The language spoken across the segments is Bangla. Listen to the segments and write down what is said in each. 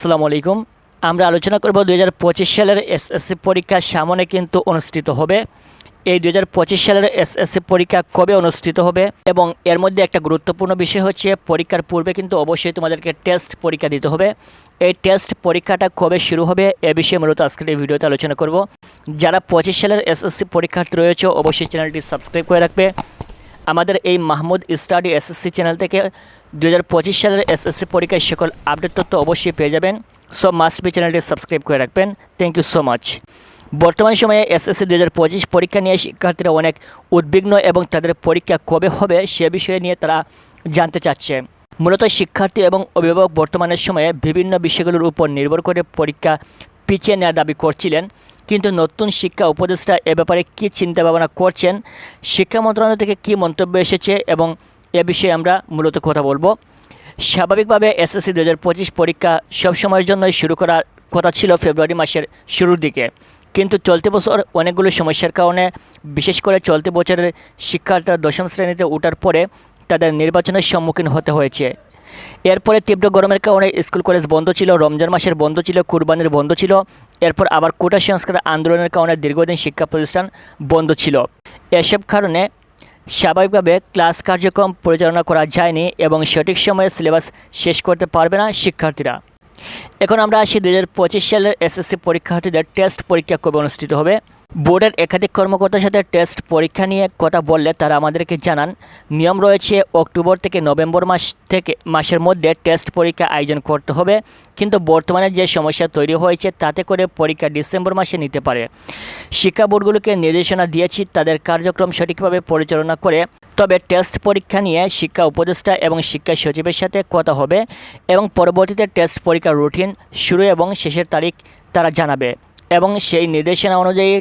আসসালামু আলাইকুম। আমরা আলোচনা করব দুই হাজার পঁচিশ সালের এসএসসি পরীক্ষা সামনে কিন্তু অনুষ্ঠিত হবে। এই দুই হাজার পঁচিশ সালের এসএসসি পরীক্ষা কবে অনুষ্ঠিত হবে এবং এর মধ্যে একটা গুরুত্বপূর্ণ বিষয় হচ্ছে, পরীক্ষার পূর্বে কিন্তু অবশ্যই তোমাদেরকে টেস্ট পরীক্ষা দিতে হবে। এই টেস্ট পরীক্ষাটা কবে শুরু হবে এ বিষয়ে মূলত আজকের এই ভিডিওতে আলোচনা করব। যারা পঁচিশ সালের এসএসসি পরীক্ষার্থী রয়েছে, অবশ্যই চ্যানেলটি সাবস্ক্রাইব করে রাখবে। আমাদের এই মাহমুদ স্টাডি এসএসসি চ্যানেল থেকে দু হাজার পঁচিশ সালের এসএসসি পরীক্ষায় সকল আপডেট তথ্য অবশ্যই পেয়ে যাবেন। সো মাস্ট বি চ্যানেলটি সাবস্ক্রাইব করে রাখবেন। থ্যাংক ইউ সো মাচ বর্তমান সময়ে এসএসসি দু হাজার পঁচিশ পরীক্ষা নিয়ে শিক্ষার্থীরা অনেক উদ্বিগ্ন এবং তাদের পরীক্ষা কবে হবে সে বিষয়ে নিয়ে তারা জানতে চাচ্ছে। মূলত শিক্ষার্থী এবং অভিভাবক বর্তমানের সময়ে বিভিন্ন বিষয়গুলোর উপর নির্ভর করে পরীক্ষা পিছিয়ে নেওয়ার দাবি করছিলেন। কিন্তু নতুন শিক্ষা উপদেষ্টা এ ব্যাপারে কী চিন্তা ভাবনা করছেন? শিক্ষা মন্ত্রণালয় থেকে কী মন্তব্য এসেছে? এবং এ বিষয়ে আমরা মূলত কথা বলব। স্বাভাবিকভাবে এসএসসি দু হাজার পঁচিশ পরীক্ষা সবসময়ের জন্যই শুরু করার কথা ছিল ফেব্রুয়ারি মাসের শুরুর দিকে। কিন্তু চলতি বছর অনেকগুলো সমস্যার কারণে, বিশেষ করে চলতি বছরের শিক্ষার্থীরা দশম শ্রেণীতে ওঠার পরে তাদের নির্বাচনের সম্মুখীন হতে হয়েছে। এরপরে তীব্র গরমের কারণে স্কুল, কলেজ বন্ধ ছিল, রমজান মাসের বন্ধ ছিল, কুরবানির বন্ধ ছিল। এরপর আবার কোটা সংস্কার আন্দোলনের কারণে দীর্ঘদিন শিক্ষা প্রতিষ্ঠান বন্ধ ছিল। এসব কারণে স্বাভাবিকভাবে ক্লাস কার্যক্রম পরিচালনা করা যায়নি এবং সঠিক সময়ে সিলেবাস শেষ করতে পারবে না শিক্ষার্থীরা। এখন আমরা আসি দু হাজার পঁচিশ সালের এসএসসি পরীক্ষার্থীদের টেস্ট পরীক্ষা কবে অনুষ্ঠিত হবে? বোর্ডের একাধিক কর্মকর্তার সাথে টেস্ট পরীক্ষা নিয়ে কথা বললে তারা আমাদেরকে জানান, নিয়ম রয়েছে অক্টোবর থেকে নভেম্বর মাস থেকে, মাসের মধ্যে টেস্ট পরীক্ষা আয়োজন করতে হবে, কিন্তু বর্তমানে যে সমস্যা তৈরি হয়েছে তাতে করে পরীক্ষা ডিসেম্বর মাসে নিতে পারে। শিক্ষা বোর্ডগুলোকে নির্দেশনা দিয়েছি, তাদের কার্যক্রম সঠিকভাবে পরিচালনা করে, তবে টেস্ট পরীক্ষা নিয়ে শিক্ষা উপদেষ্টা এবং শিক্ষা সচিবের সাথে কথা হবে এবং পরবর্তীতে টেস্ট পরীক্ষার রুটিন শুরু এবং শেষের তারিখ তারা জানাবে। এবং সেই নির্দেশনা অনুযায়ী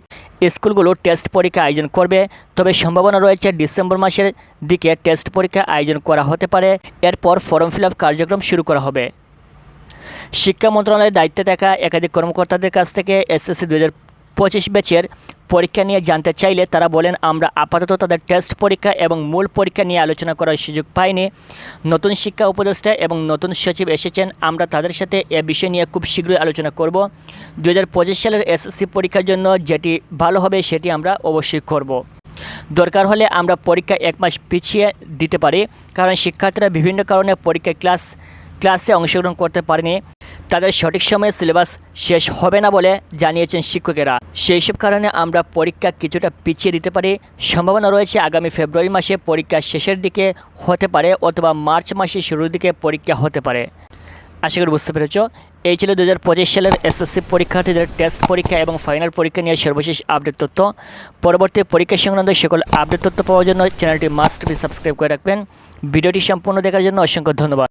স্কুলগুলো টেস্ট পরীক্ষা আয়োজন করবে। তবে সম্ভাবনা রয়েছে ডিসেম্বর মাসের দিকে টেস্ট পরীক্ষা আয়োজন করা হতে পারে। এরপর ফর্ম ফিল কার্যক্রম শুরু করা হবে। শিক্ষা মন্ত্রণালয়ের দায়িত্বে থাকা একাধিক কর্মকর্তাদের কাছ থেকে এসএসসি দু হাজার পঁচিশ ব্যাচের পরীক্ষা নিয়ে জানতে চাইলে তারা বলেন, আমরা আপাতত তাদের টেস্ট পরীক্ষা এবং মূল পরীক্ষা নিয়ে আলোচনা করার সুযোগ পাইনি। নতুন শিক্ষা উপদেষ্টা এবং নতুন সচিব এসেছেন। আমরা তাদের সাথে এ বিষয় নিয়ে খুব শীঘ্রই আলোচনা করব। দু হাজার পঁচিশ সালের এসএসসি পরীক্ষার জন্য যেটি ভালো হবে সেটি আমরা অবশ্যই করব। দরকার হলে আমরা পরীক্ষা এক মাস পিছিয়ে দিতে পারি, কারণ শিক্ষার্থীরা বিভিন্ন কারণে পরীক্ষায় ক্লাস, ক্লাসে অংশগ্রহণ করতে পারেনি। তাদের সঠিক সময়ে সিলেবাস শেষ হবে না বলে জানিয়েছেন শিক্ষকেরা। সেই সব কারণে আমরা পরীক্ষা কিছুটা পিছিয়ে দিতে পারি। সম্ভাবনা রয়েছে আগামী ফেব্রুয়ারি মাসে পরীক্ষা শেষের দিকে হতে পারে অথবা মার্চ মাসের শুরুর দিকে পরীক্ষা হতে পারে। আশা করি বুঝতে পেরেছ। এই ছিল দু হাজার পঁচিশ সালের এসএসসি পরীক্ষার্থীদের টেস্ট পরীক্ষা এবং ফাইনাল পরীক্ষা নিয়ে সর্বশেষ আপডেট তথ্য। পরবর্তী পরীক্ষা সংক্রান্ত সকল আপডেট তথ্য পাওয়ার জন্য চ্যানেলটি মাস্ট বি সাবস্ক্রাইব করে রাখবেন। ভিডিওটি সম্পূর্ণ দেখার জন্য অসংখ্য ধন্যবাদ।